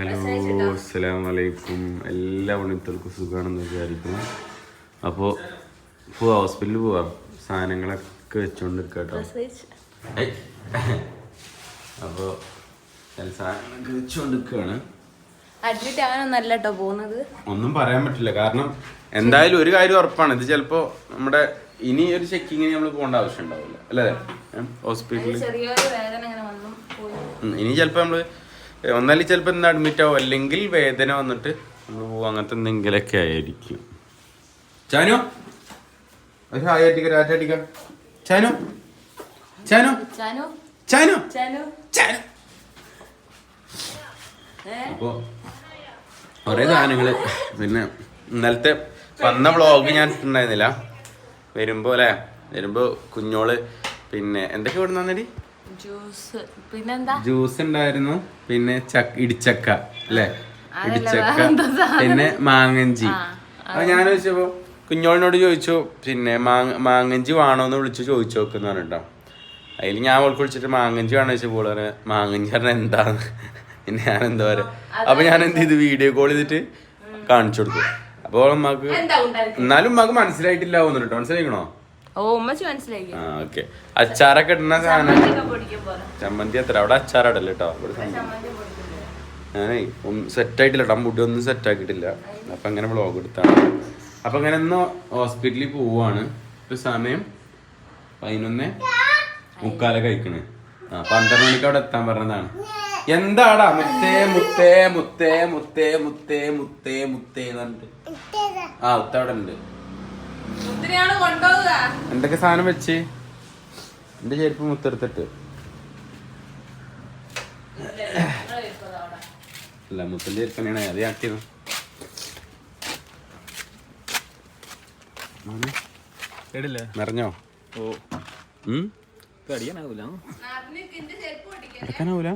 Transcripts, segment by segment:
Hello അസ്സലാം വലൈക്കും എല്ലാ ഉണ്ണിത്തർക്കും സുഖമാണെന്ന് വിചാരിക്കുന്നു. അപ്പോൾ പോവാ ഹോസ്പിറ്റലിൽ പോവാം. സാധനങ്ങളൊക്കെ വെച്ചോണ്ടിരിക്കുക കേട്ടോ. അപ്പോൾ സാധനങ്ങളൊക്കെ വെച്ചുകൊണ്ടിരിക്കുകയാണ് അഡ്മിറ്റ് ആകാനൊന്നല്ല കേട്ടോ പോകുന്നത് ഒന്നും പറയാൻ പറ്റില്ല. കാരണം എന്തായാലും ഒരു കാര്യം ഉറപ്പാണ്. ഇത് ചിലപ്പോ നമ്മുടെ ഇനി ഒരു ചെക്കിങ്ങിന് നമ്മൾ പോകേണ്ട ആവശ്യം ഉണ്ടാവില്ല. അല്ലേ? ഹോസ്പിറ്റലിൽ ഇനി ചിലപ്പോ നമ്മൾ ഒന്നാലും ചിലപ്പോൾ ഇന്ന് അഡ്മിറ്റ് ആവും. അല്ലെങ്കിൽ വേദന വന്നിട്ട് നമ്മൾ പോവും. അങ്ങനത്തെ എന്തെങ്കിലുമൊക്കെ ആയിരിക്കും. ചാനു? കൊറേ ഹായ് അടിക്ക രാറ്റ അടിക്ക ചാനോ? ചാനോ? ചാനു? ചാനു? ചാനു? ചാനു? അപ്പോൾ കുറേ സാധനങ്ങൾ പിന്നെ ഇന്നലത്തെ വന്ന വ്ളോഗ് ഞാൻ ഇട്ടുണ്ടായിരുന്നില്ല വരുമ്പോൾ അല്ലേ? വരുമ്പോൾ കുഞ്ഞോൾ പിന്നെ എന്തൊക്കെ ഇവിടെ നിന്നടി ജ്യൂസ്. പിന്നെന്താ? ജ്യൂസ് ഉണ്ടായിരുന്നു. പിന്നെ ചക്ക ഇടിച്ചക്ക അല്ലേ? ഇടിച്ചക്ക പിന്നെ മാങ്ങഞ്ചി. അപ്പൊ ഞാൻ ചോദിച്ചപ്പോ കുഞ്ഞോളിനോട് ചോദിച്ചു പിന്നെ മാങ്ങ മാങ്ങഞ്ചി വേണോന്ന് വിളിച്ച് ചോദിച്ചു നോക്കുന്ന പറഞ്ഞിട്ടോ. അതിൽ ഞാൻ അവൾക്ക് വിളിച്ചിട്ട് മാങ്ങഞ്ചി വേണോ ചോദിച്ചു പോളറ് പറഞ്ഞു മാങ്ങഞ്ചി പറഞ്ഞാൽ എന്താന്ന്? പിന്നെ ഞാൻ എന്താ പറയുക അപ്പൊ ഞാൻ എന്ത് ചെയ്തു? വീഡിയോ കോൾ ചെയ്തിട്ട് കാണിച്ചു കൊടുക്കും അപ്പോൾ ഉമ്മക്ക് എന്നാലും ഉമ്മക്ക് മനസ്സിലായിട്ടില്ല തോന്നുന്നു മനസ്സിലായിക്കണോ? ഓ ഉമ്മച്ചി മനസ്സിലാക്കി ആ ഓക്കെ. അച്ചാറൊക്കെ ഇടുന്ന സാധനം. ചമ്മന്തി അത്ര. അവിടെ അച്ചാറടല്ലോ കേട്ടോ ഇവിടെ ഞാനേ ഒന്നും സെറ്റായിട്ടില്ല കേട്ടോ മുടി ഒന്നും സെറ്റാക്കിയിട്ടില്ല. അപ്പം അങ്ങനെ ബ്ലോഗ് എടുത്താണ്. അപ്പം അങ്ങനെ ഒന്ന് ഹോസ്പിറ്റലിൽ പോവാണ്. ഇപ്പൊ സമയം പതിനൊന്ന് മുക്കാല കഴിക്കണേ. ആ പന്ത്രണ്ട് മണിക്ക് അവിടെ എത്താൻ പറഞ്ഞതാണ്. എന്താടാ മുത്തേ മുത്തേ മുത്തേ മുത്തേ മുത്തേ മുത്തേ മുത്തേ എന്ന് പറഞ്ഞിട്ട്? ആ ഉത്ത അവിടെ ഉണ്ട്. എന്തൊക്കെ സാധനം വെച്ച്? എന്റെ ചെരുപ്പ് മുത്തെടുത്തിട്ട്. അല്ല മുത്തന്റെ ചെരുപ്പ് തന്നെയാണ് അത് ആക്കിയത്. നിറഞ്ഞോ? എടുക്കാനാവൂല?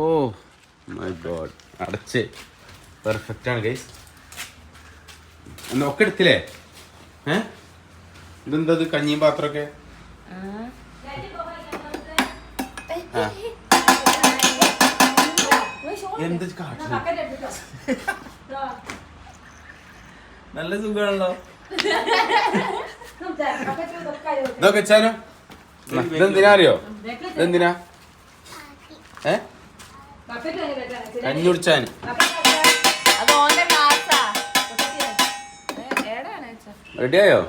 ഓ മൈ ഗോഡ് അടച്ച്. പെർഫെക്റ്റ് ആണ് ഗൈസ് ഒക്കെ എടുത്തില്ലേ ഏ? ഇതെന്താ ഇത് കഞ്ഞിയും പാത്രമൊക്കെ. എന്ത് നല്ല സുഖമാണല്ലോ ഇതൊക്കെ വെച്ചാലോ? ഇതെന്തിനാ അറിയോ? ഇതെന്തിനാ? ഏ കഞ്ഞി റെഡിയായോ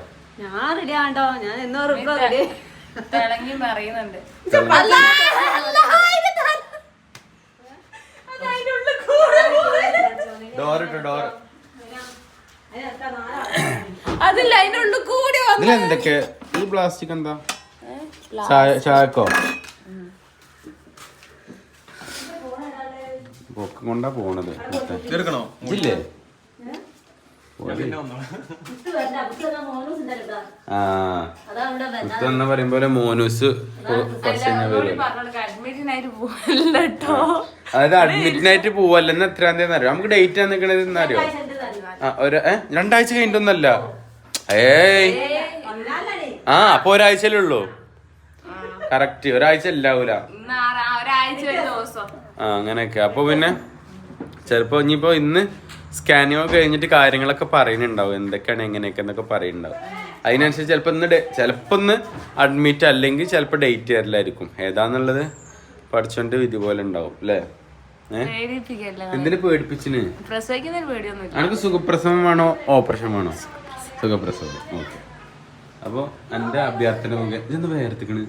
ഞാൻ റെഡി ആണ്ടോ ഞാൻ എന്നോ റെഡി തിളങ്ങി ഡോർ ഇട്ടോ ഡോർ അതില്ല അതിന്റെ ഉള്ളിൽ കൂടി വന്നു ഇതിലെന്തൊക്കെ? ഈ പ്ലാസ്റ്റിക് എന്താ? ചായ ചായക്കോ? പൊക്കം കൊണ്ടാ പോണത്. ഇല്ലേ? ആ. എന്ന് പറയുമ്പോലെ മോനൂസ് കുറച്ച് കഴിഞ്ഞാൽ വരും അതായത് അഡ്മിറ്റിനായിട്ട് പോവല്ലെന്ന് എത്രാം തീയതി അറിയോ നമുക്ക് ഡേറ്റ് നിൽക്കണത് എന്നറിയോ ആ ഒരു ഏ? രണ്ടാഴ്ച കഴിഞ്ഞിട്ടൊന്നല്ല ഏയ്. ആ അപ്പൊ ഒരാഴ്ചയിലേ ഉള്ളൂ. കറക്റ്റ്. ഒരാഴ്ച ഇല്ലാവൂല. ആ അങ്ങനെയൊക്കെ. അപ്പൊ പിന്നെ? ചിലപ്പോ ഇനിയിപ്പോ ഇന്ന് സ്കാനിങ് ഒക്കെ കഴിഞ്ഞിട്ട് കാര്യങ്ങളൊക്കെ പറയുന്നുണ്ടാവും. എന്തൊക്കെയാണ് എങ്ങനെയൊക്കെ എന്നൊക്കെ പറയുന്നുണ്ടാവും. അതിനനുസരിച്ച് ചിലപ്പോ ഇന്ന് ചിലപ്പോൾ ചിലപ്പോ ഒന്ന് അഡ്മിറ്റ് അല്ലെങ്കിൽ ചിലപ്പോ ഡേറ്റ് തരലായിരിക്കും ഏതാന്നുള്ളത്? പഠിച്ചോണ്ട് വിധി പോലെ ഉണ്ടാവും അല്ലേ എന്തിനു പേടിപ്പിച്ചിന്? എനിക്ക് സുഖപ്രസവം വേണോ ഓപ്പറേഷൻ വേണോ? സുഖപ്രസവം ഓക്കെ. അപ്പോൾ എന്റെ അഭ്യർത്ഥന മുഖേ ഇതെന്ത് വേർത്തിക്കണ്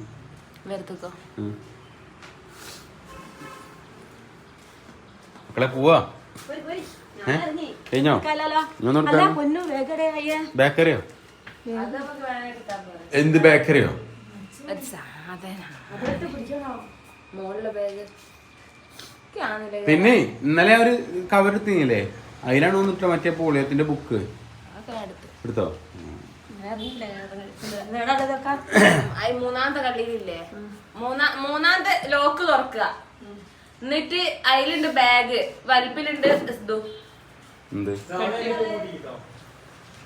വെറുതെക്കോ മക്കളെ പോവാ? കഴിഞ്ഞോ? ബേക്കറിയോ? എന്ത് ബേക്കറിയോ? പിന്നെ ഇന്നലെ ഒരു കവർ എടുത്തില്ലേ? അതിലാണ് വന്നിട്ട് മറ്റേ പോളിയത്തിന്റെ ബുക്ക് എടുത്തോ. മൂന്നാമത്തെ കള്ളിയിലില്ലേ? മൂന്നാ മൂന്നാമത്തെ ലോക്ക് തുറക്കുക. എന്നിട്ട് അതിലുണ്ട് ബാഗ് വലിപ്പിലുണ്ട് എന്ത്?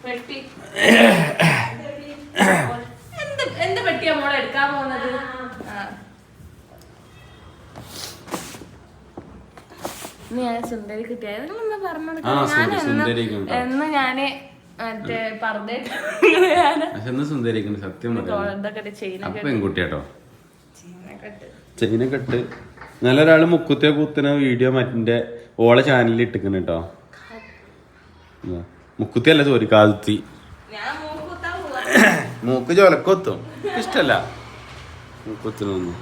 പെട്ടി. എന്ത് എന്ത് പെട്ടിയാ മോളെ എടുക്കാൻ പോകുന്നത്? ആ. ഇന്ന് ഞാൻ സുന്ദരി കിട്ടിയ. നിങ്ങളൊന്ന് പറഞ്ഞു? എന്ന് ഞാൻ മറ്റേ പറഞ്ഞ പക്ഷെ ഒന്ന് സുന്ദരിക്കുന്നു സത്യം പെൺകുട്ടിയാട്ടോ ഇട്ട് ഒരാൾ മുക്കുത്തിയെ കുത്തുന്ന വീഡിയോ മറ്റേ ഓളെ ചാനലിൽ ഇട്ടിക്കണ കേട്ടോ. മുക്കുത്തി അല്ല സോറി കാതുത്തി ഞാൻ മൂക്കുത്താൻ പോവാ. മൂക്ക് ചോലക്കൊത്തും ഇഷ്ടല്ല. മൂക്കുത്തിനൊന്നും.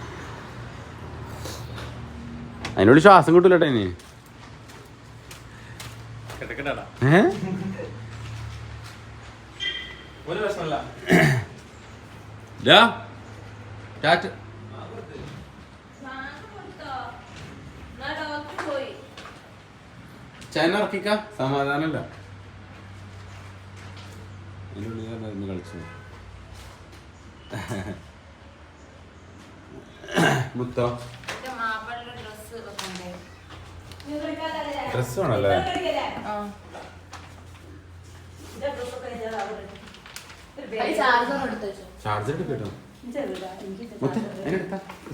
അതിനോട് ശ്വാസം കിട്ടൂലട്ടെ ഇനി. ഏ ഒരു പ്രശ്നമല്ല ഡാ, ടാറ്റ. പോയി ചൈന ഇറക്കിക്ക ഇരുന്ന് കളിച്ചു മുത്തോ? ഡ്രസ് വേണല്ലേ? ചാർജർ എടുക്കട്ടോ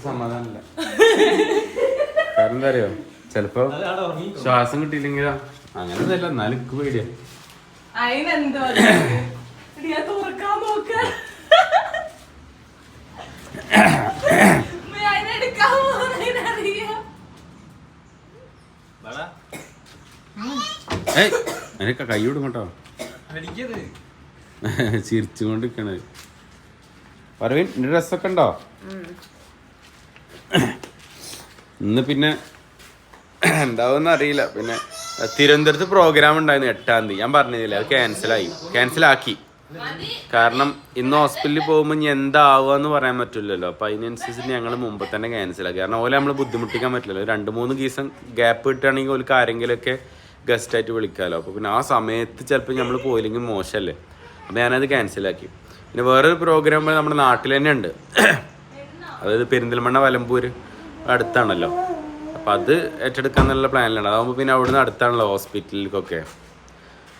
സമാധാനല്ല. കാരണം എന്താ അറിയോ? ചെലപ്പോ ശ്വാസം കിട്ടിയില്ലെങ്കിലോ? അങ്ങനെയൊന്നല്ല എന്നാലും എനിക്ക് പേടിയാ. അതിനൊക്കെ കൈ വിടും കേട്ടോ. ചിരിച്ചുകൊണ്ടിരിക്കണത്. പറവിൻ നിന്റെ ഡ്രസ്സൊക്കെ ഉണ്ടോ? ഇന്ന് പിന്നെ എന്താവുമെന്ന് അറിയില്ല. പിന്നെ തിരുവനന്തപുരത്ത് പ്രോഗ്രാം ഉണ്ടായിരുന്നു എട്ടാം തീയതി. ഞാൻ പറഞ്ഞില്ലേ അത് ക്യാൻസലായി ക്യാൻസലാക്കി കാരണം ഇന്ന് ഹോസ്പിറ്റലിൽ പോകുമ്പോൾ ഇനി എന്താവുക പറയാൻ പറ്റില്ലല്ലോ. അപ്പൊ അതിനനുസരിച്ച് ഞങ്ങൾ മുമ്പ് തന്നെ ക്യാൻസലാക്കി കാരണം ഓലെ നമ്മൾ ബുദ്ധിമുട്ടിക്കാൻ പറ്റില്ലല്ലോ. രണ്ട് മൂന്ന് ദിവസം ഗ്യാപ്പ് കിട്ടുകയാണെങ്കിൽ ഓർക്ക് ഗസ്റ്റ് ആയിട്ട് വിളിക്കാമല്ലോ അപ്പൊ പിന്നെ ആ സമയത്ത് ചിലപ്പോൾ നമ്മൾ പോയില്ലെങ്കിൽ മോശമല്ലേ അപ്പോൾ ഞാനത് ക്യാൻസലാക്കി പിന്നെ വേറൊരു പ്രോഗ്രാം നമ്മുടെ നാട്ടിൽ തന്നെ ഉണ്ട്. അതായത് പെരിന്തൽമണ്ണ വലമ്പൂര് അടുത്താണല്ലോ. അപ്പം അത് ഏറ്റെടുക്കാൻ നല്ല പ്ലാനിലാണ് അതാകുമ്പോൾ പിന്നെ അവിടുന്ന് അടുത്താണല്ലോ ഹോസ്പിറ്റലിലേക്കൊക്കെ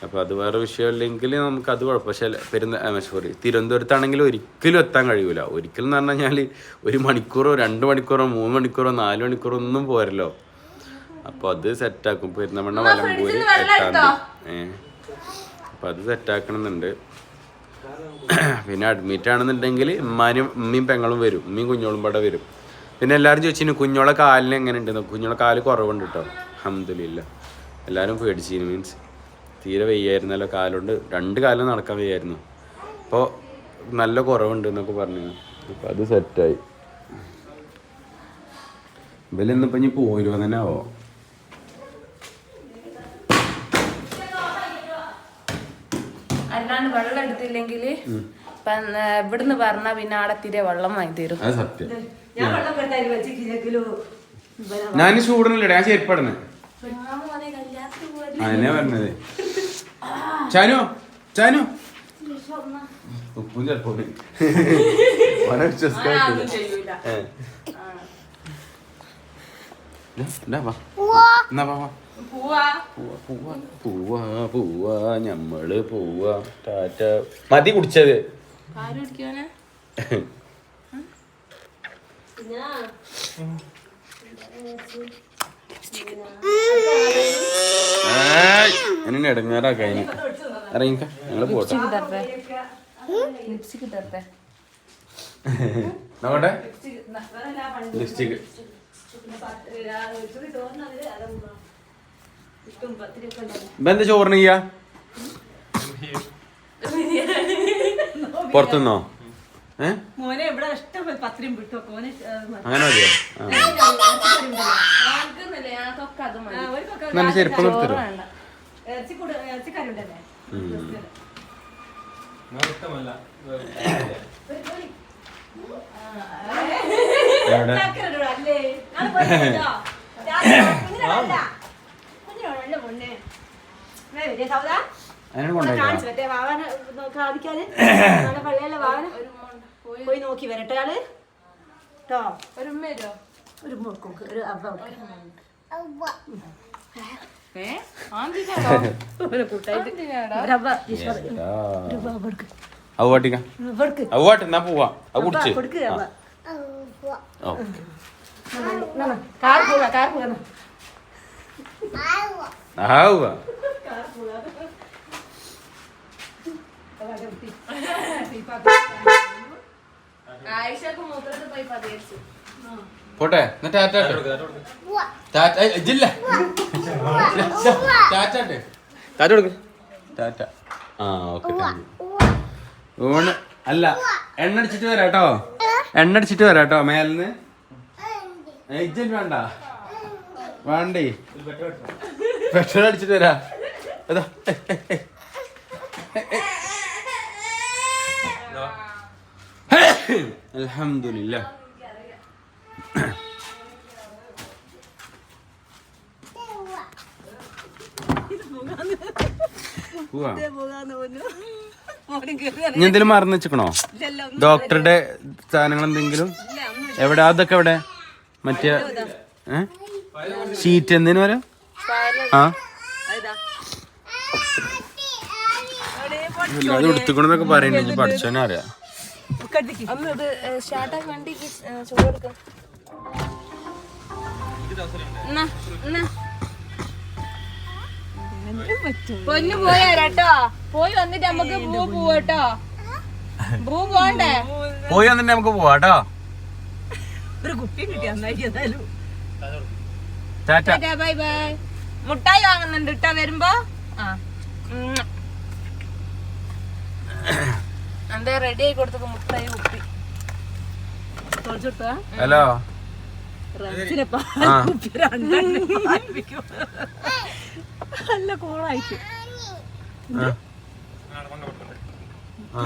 അപ്പോൾ അത് വേറെ വിഷയമില്ലെങ്കിൽ നമുക്ക് അത് കുഴപ്പം. പക്ഷേ പെരുന്ന സോറി തിരുവനന്തപുരത്താണെങ്കിൽ ഒരിക്കലും എത്താൻ കഴിയില്ല ഒരിക്കലും എന്ന് പറഞ്ഞു കഴിഞ്ഞാൽ ഒരു മണിക്കൂറോ രണ്ട് മണിക്കൂറോ മൂന്ന് മണിക്കൂറോ നാല് മണിക്കൂറോ ഒന്നും പോരല്ലോ. അപ്പോൾ അത് സെറ്റാക്കും പെരുന്നമണ്ണ മലമ്പൂര് എട്ടാം തീയതി ഏ. അപ്പോൾ അത് സെറ്റാക്കണമെന്നുണ്ട് പിന്നെ അഡ്മിറ്റ് ആണെന്നുണ്ടെങ്കിൽ ഉമ്മാനും ഉമ്മയും പെങ്ങളും വരും. ഉമ്മയും കുഞ്ഞോളും പാടെ വരും. പിന്നെ എല്ലാവരും ചോദിച്ചിന് കുഞ്ഞോളെ കാലിന് എങ്ങനെ ഉണ്ടെന്ന് കുഞ്ഞോളെ കാൽ കുറവുണ്ട് കേട്ടോ അഹമ്മദില്ല എല്ലാവരും പേടിച്ചിന് മീൻസ് തീരെ വെയ്യായിരുന്നല്ലോ കാലുണ്ട് രണ്ട് കാലം നടക്കാൻ വയ്യായിരുന്നു. അപ്പോൾ നല്ല കുറവുണ്ട് എന്നൊക്കെ പറഞ്ഞു അപ്പോൾ അത് സെറ്റായി. ഇവലെന്നിപ്പോൾ ഇനി പോയിരുവോ തന്നെ ആവോ? അല്ലാണ്ട് വെള്ളം എടുത്തില്ലെങ്കിൽ ഇവിടുന്ന് പറഞ്ഞാ പിന്നെ ആടെ തീരെ വെള്ളം വാങ്ങി തരും അത് സത്യം. ഞാൻ ചൂടനല്ലേ ഞാൻ ചെരുപ്പടന്ന് അതിനെ പറഞ്ഞത്? ചാനു ചാനു. ഉപ്പും ചെലപ്പോ പോവാ, പോവാ പോവാ. ഞമ്മൾ പോവാ. ടാറ്റ. മതി കുടിച്ചത്. ആര് കുടിക്കാനാ എന്നെ ഇടങ്ങാറാക്ക അതിന് ഇറങ്ങിക്ക ഞങ്ങൾ പോട്ടെ. നോക്കട്ടെ ലിപ്സ്റ്റിക് ഇപ്പൊ എന്താ ചോറിന് ചെയ്യാ? പുറത്തുനിന്നോ? ഏഹ് മോനെ ഇവിടെ പത്രം വിട്ടു. മോനെ അങ്ങനെ മതിയോ? നല്ല ചെരുപ്പ് എവിടെ? ഞാൻ പോയി നോക്കി വരട്ടെ ആൾ. കേട്ടോ ഒരു ഒരു ഒരു കാർ ഒരവ അവ പാട്ടിക്ക ഇവർക്ക് അവ പാട്ട് എന്നാ പോവാ അത് കുടിച്ച് കൊടുക്ക് അവ ഓക്കെ കാർ പോകാ കാർ പോകാ ആവുക ആയിഷക്ക് മൂത്രത്തിൽ പോയി പതിയടിച്ചു പോട്ടെ എന്നാ ടാറ്റ ടാറ്റ ഏയ്, ഇജ്ജില്ല ടാറ്റ കൊടുക്ക്. ടാറ്റ. ആ ഓക്കെ ഊണ് അല്ല എണ്ണ അടിച്ചിട്ട് വരാട്ടോ എണ്ണ അടിച്ചിട്ട് വരാട്ടോ മേലിന്ന്. ഇജ്ജൻ വേണ്ട. വേണ്ടേ? പെട്രോൾ അടിച്ചിട്ട് വരാ. അതാ പോവാ ഇനി എന്തെങ്കിലും മറന്നു വെച്ചിക്കണോ? ഡോക്ടറുടെ സാധനങ്ങൾ എന്തെങ്കിലും? എവിടെ? അതൊക്കെ എവിടെ? മറ്റേ ഷീറ്റ് എന്തിനു വരും? ആ? അത് എടുത്തുക്കണെന്നൊക്കെ പറയണ്ടെങ്കിൽ പഠിച്ചോനെ അറിയാം അമ്മ ഇത് സ്റ്റാർട്ടാക്കി വണ്ടിക്ക് ചോറ് കൊടുക്കാം. പൊന്നു പോയാ കേട്ടോ പോയി വന്നിട്ട് നമുക്ക് പൂ പോവട്ടോ പൂ പോണ്ടേ പോയി വന്നിട്ട് നമുക്ക് പോവാട്ടോ ഒരു കുപ്പി കിട്ടി നന്നായി ബൈ ബൈ. മുട്ടായി വാങ്ങുന്നുണ്ട് ഇട്ടാ വരുമ്പോ. ആ. എന്താ റെഡി ആയി കൊടുത്തൊക്കെ മുട്ടായി കുപ്പി. ഹലോ. നല്ല കോളായിട്ട്. ആ.